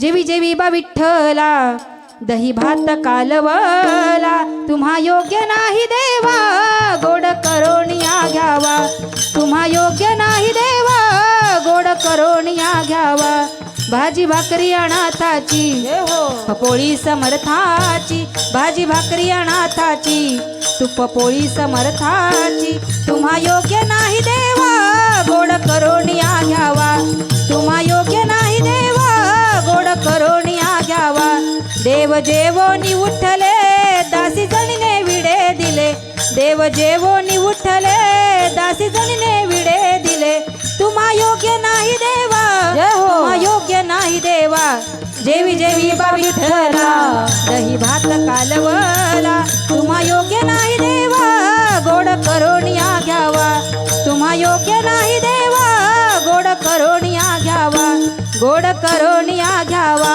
जेवी जेवी बा विठ्ठला दही भात कालवला तुम्हा योग्य नाही देवा गोड करोनिया घ्यावा. तुम्हा योग्य नाही देवा गोड करोनिया घ्यावा. भाजी भाकरी अनाथाची पोळी समर्थाची भाजी भाकरी अनाथाची तू पपोळी समर्थाची तुम्हा देव जेवोनी उठले दासी जणीने विडे दिले. देव जेवोनी उठले दासी जणीने विडे दिले. तुम्हा योग्य नाही देवा हो. तुम्हा योग्य नाही देवा. जेवी जेवी बा विठ्ठला दही भात कालवला. तुम्हा योग्य नाही देवा गोड करोनिया घ्यावा. तुम्हा योग्य नाही देवा गोड करोनिया घ्यावा. गोड करोनिया घ्यावा